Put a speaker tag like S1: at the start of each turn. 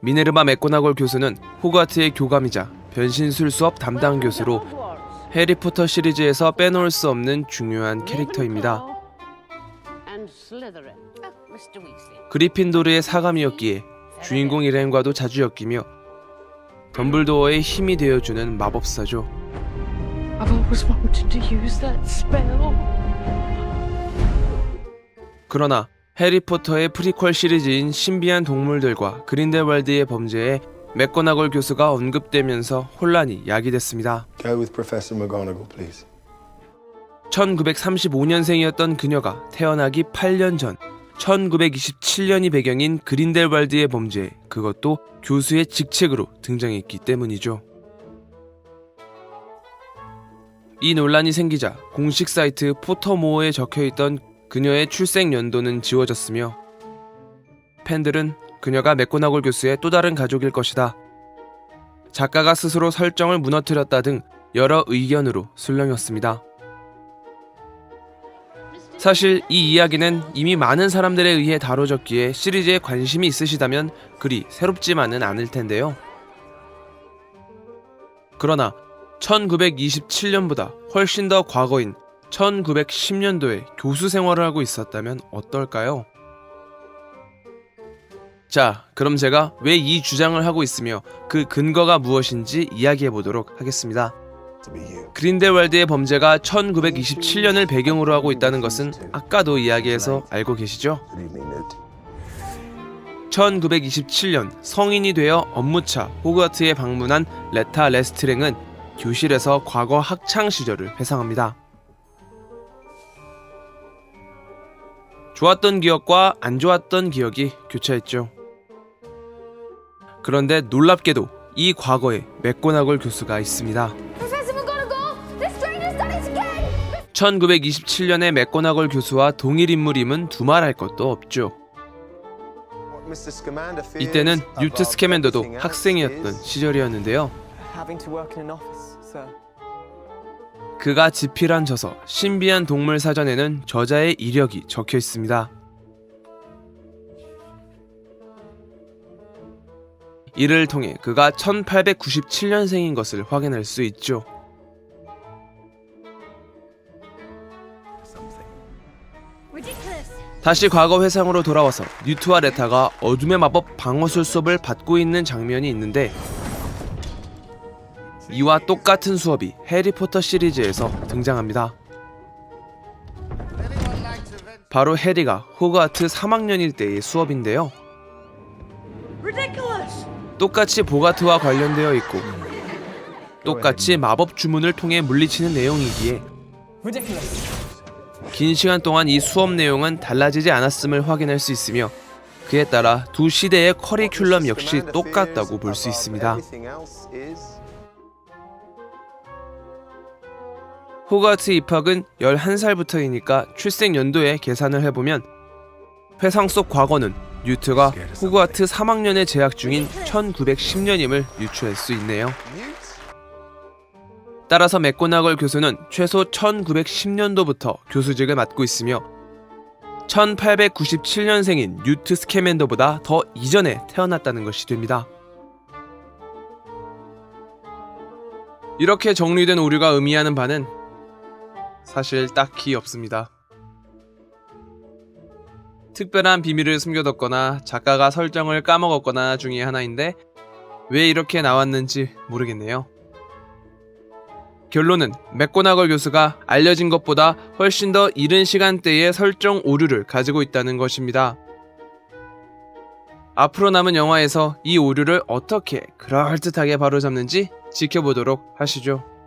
S1: 미네르바 맥고나골 교수는 호가트의 교감이자 변신술 수업 담당 교수로 해리포터 시리즈에서 빼놓을 수 없는 중요한 캐릭터입니다. 그리핀도르의 사감이었기에 주인공 일행과도 자주 엮이며 덤블도어의 힘이 되어주는 마법사죠. 그러나 해리포터의 프리퀄 시리즈인 신비한 동물들과 그린델왈드의 범죄에 맥고나골 교수가 언급되면서 혼란이 야기됐습니다.
S2: Go with Professor McGonagall, please.
S1: 1935년생이었던 그녀가 태어나기 8년 전 1927년이 배경인 그린델왈드의 범죄 그것도 교수의 직책으로 등장했기 때문이죠. 이 논란이 생기자 공식 사이트 포터모어에 적혀있던 그녀의 출생 연도는 지워졌으며 팬들은 그녀가 맥고나골 교수의 또 다른 가족일 것이다. 작가가 스스로 설정을 무너뜨렸다 등 여러 의견으로 술렁였습니다. 사실 이 이야기는 이미 많은 사람들에 의해 다뤄졌기에 시리즈에 관심이 있으시다면 그리 새롭지만은 않을 텐데요. 그러나 1927년보다 훨씬 더 과거인 1910년도에 교수 생활을 하고 있었다면 어떨까요? 자, 그럼 제가 왜 이 주장을 하고 있으며 그 근거가 무엇인지 이야기해 보도록 하겠습니다. 그린델왈드의 범죄가 1927년을 배경으로 하고 있다는 것은 아까도 이야기해서 알고 계시죠?
S2: Good evening, Newt.
S1: 1927년 성인이 되어 업무차 호그와트에 방문한 레타 레스트랭은 교실에서 과거 학창 시절을 회상합니다. 좋았던 기억과 안 좋았던 기억이 교차했죠. 그런데 놀랍게도 이 과거에 맥고나골 교수가 있습니다.
S3: Professor McGonagall, this stranger studies again!
S1: 1927년의 맥고나골 교수와 동일 인물임은 두말할 것도 없죠. 이때는 뉴트 스캐맨더도 학생이었던 시절이었는데요. 그가 집필한 저서 신비한 동물 사전에는 저자의 이력이 적혀 있습니다. 이를 통해 그가 1897년생인 것을 확인할 수 있죠. 다시 과거 회상으로 돌아와서 뉴트와 레타가 어둠의 마법 방어술 수업을 받고 있는 장면이 있는데 이와 똑같은 수업이 해리포터 시리즈에서 등장합니다. 바로 해리가 호그와트 3학년일 때의 수업인데요. 똑같이 보가트와 관련되어 있고 똑같이 마법 주문을 통해 물리치는 내용이기에. 긴 시간 동안 이 수업 내용은 달라지지 않았음을 확인할 수 있으며 그에 따라 두 시대의 커리큘럼 역시 똑같다고 볼 수 있습니다. 호가트 입학은 11살부터이니까 출생 연도에 계산을 해보면 회상 속 과거는 뉴트가 호그와트 3학년에 재학 중인 1910년임을 유추할 수 있네요. 따라서 맥고나걸 교수는 최소 1910년도부터 교수직을 맡고 있으며 1897년생인 뉴트 스캐맨더보다 더 이전에 태어났다는 것이 됩니다. 이렇게 정리된 오류가 의미하는 바는 사실 딱히 없습니다. 특별한 비밀을 숨겨뒀거나 작가가 설정을 까먹었거나 중에 하나인데 왜 이렇게 나왔는지 모르겠네요. 결론은 맥고나걸 교수가 알려진 것보다 훨씬 더 이른 시간대에 설정 오류를 가지고 있다는 것입니다. 앞으로 남은 영화에서 이 오류를 어떻게 그럴듯하게 바로잡는지 지켜보도록 하시죠.